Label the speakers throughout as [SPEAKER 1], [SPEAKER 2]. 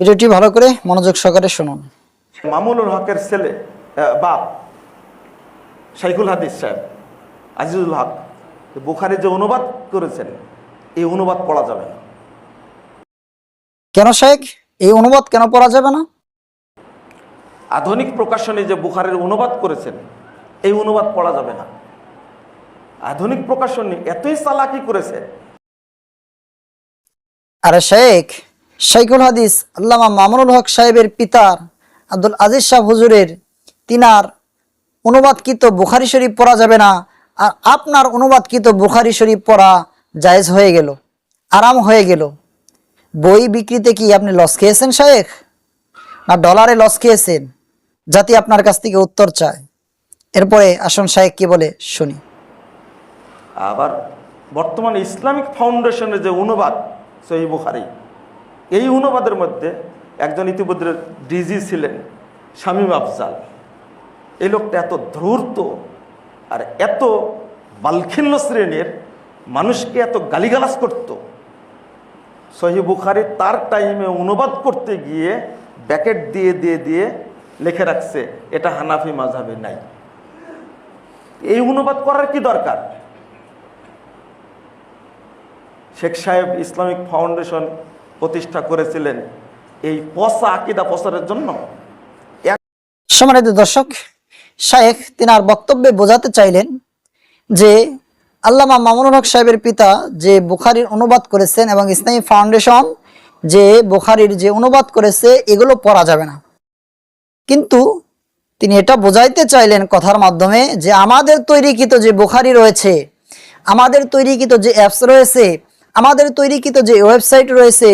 [SPEAKER 1] ভিডিওটি ভালো করে মনোযোগ সহকারে শুনুন।
[SPEAKER 2] মামুনুল হকের ছেলে বাপ শাইখুল হাদিস সাহেব আজিজুল হক বুখারি যে অনুবাদ করেছেন এই অনুবাদ পড়া যাবে না।
[SPEAKER 1] কেন শেখ এই অনুবাদ কেন পড়া যাবে না?
[SPEAKER 2] আধুনিক প্রকাশনী যে বুখারের অনুবাদ করেছেন এই অনুবাদ পড়া যাবে না। আধুনিক প্রকাশনী এতই চালাকি করেছে।
[SPEAKER 1] আরে শেখ শাইকুল হাদিস, আল্লামা মামুনুল হক সাহেবের পিতার, আব্দুল আজিজ শাহ হুজুরের, তিনার অনুবাদকৃত বুখারি শরীফ পড়া যাবে না। আর আপনার অনুবাদকৃত বুখারি শরীফ পড়া জায়েজ হয়ে গেল, আরাম হয়ে গেল। বই বিক্রিতে কি আপনি লস খেয়েছেন শেখ না ডলারে লস খেয়েছেন? জাতি আপনার কাছ থেকে উত্তর চায়। এরপরে আসন শাহেক কি বলে শুনি।
[SPEAKER 2] আবার বর্তমানে ইসলামিক ফাউন্ডেশনের যে অনুবাদ, সহি বুখারি এই অনুবাদের মধ্যে একজন ইতিমধ্যে ডিজি ছিলেন, শামীম আফজাল। এই লোকটা এত ধূর্ত আর এত বালখিল্য শ্রেণির, মানুষকে এত গালিগালাজ করত। সহি বুখারি তার টাইমে অনুবাদ করতে গিয়ে ব্যাকেট দিয়ে দিয়ে দিয়ে লিখে রাখছে, এটা হানাফি মাঝাবে নাই। এই অনুবাদ করার কি দরকার? শেখ সাহেব ইসলামিক ফাউন্ডেশন প্রতিষ্ঠা করেছিলেন এই পচা আকিদা প্রচারের জন্য।
[SPEAKER 1] সম্মানিত দর্শক, শায়েখ তিনার বক্তব্যে বোঝাতে চাইলেন যে আল্লামা মামুনুল হক সাহেবের পিতা যে বুখারির অনুবাদ করেছেন এবং ইসলামী ফাউন্ডেশন যে বুখারির যে অনুবাদ করেছে, এগুলো পড়া যাবে না। কিন্তু তিনি এটা বোঝাইতে চাইলেন কথার মাধ্যমে যে আমাদের তৈরিকৃত যে বুখারি রয়েছে, আমাদের তৈরিকৃত যে অ্যাপস রয়েছে আমাদের তৈরিকৃত যে ওয়েবসাইট রয়েছে,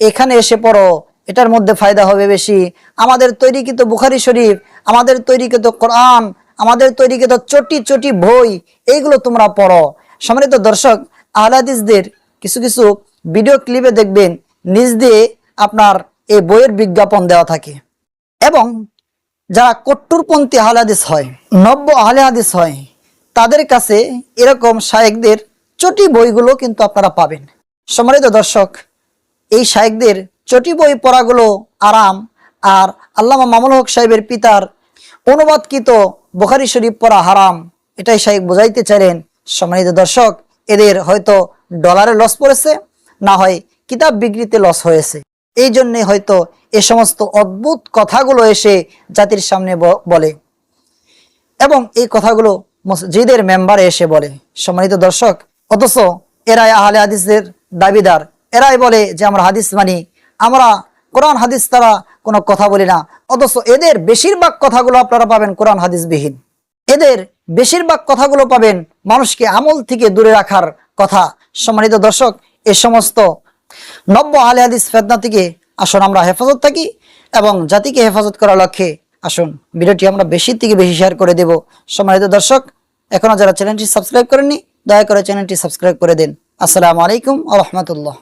[SPEAKER 1] এখানে এসে পড়ো, এটার মধ্যে ফায়দা হবে বেশি। আমাদের তৈরিকৃত বুখারি শরীফ, আমাদের তৈরিকৃত কোরআন, আমাদের তৈরিকৃত চটি চটি বই, এইগুলো তোমরা পড়ো। সম্মানিত দর্শক, আহলাদিসদের কিছু কিছু ভিডিও ক্লিপে দেখবেন, নিজ দিয়ে আপনার এই বইয়ের বিজ্ঞাপন দেওয়া থাকে। এবং যারা কট্টুরপন্থী আহলে হাদিস হয়, নব্য আহলে হাদিস হয়, তাদের কাছে এরকম শায়েকদের চটি বইগুলো কিন্তু আপনারা পাবেন। সম্মানিত দর্শক, এই শায়েকদের চটি বই পড়াগুলো আরাম আর আল্লামা মামুল হক সাহেবের পিতার অনুবাদকৃত বোখারি শরীফ পড়া হারাম, এটাই শাহেক বোঝাইতে চাইলেন। সম্মানিত দর্শক, এদের হয়তো ডলারে লস পড়েছে, না হয় কিতাব বিক্রিতে লস হয়েছে। এই জন্যে হয়তো এ সমস্ত অদ্ভুত কথাগুলো এসে জাতির সামনে বলে এবং এই কথাগুলো মসজিদের মেম্বারে এসে বলে। সম্মানিত দর্শক অথচ এরাই আহলে হাদিসের দাবিদার। এরাই বলে যে আমরা হাদিস মানি। আমরা কোরআন হাদিস তারা কোনো কথা বলি না। অথচ এদের বেশিরভাগ কথাগুলো আপনারা পাবেন কোরআন হাদিসবিহীন। এদের বেশিরভাগ কথাগুলো পাবেন মানুষকে আমল থেকে দূরে রাখার কথা। সম্মানিত দর্শক, এ সমস্ত নব্য আলে হাদিস ফেতনা থেকে আসুন আমরা হেফাজত থাকি এবং জাতিকে হেফাজত করার লক্ষ্যে আসুন। ভিডিওটি আমরা বেশি থেকে বেশি শেয়ার করে দেব। সম্মানিত দর্শক, এখনও যারা চ্যানেলটি সাবস্ক্রাইব করেননি দয়া করে চ্যানেলটি সাবস্ক্রাইব করে দিন। আসসালামু আলাইকুম আ রহমতুল্লাহ।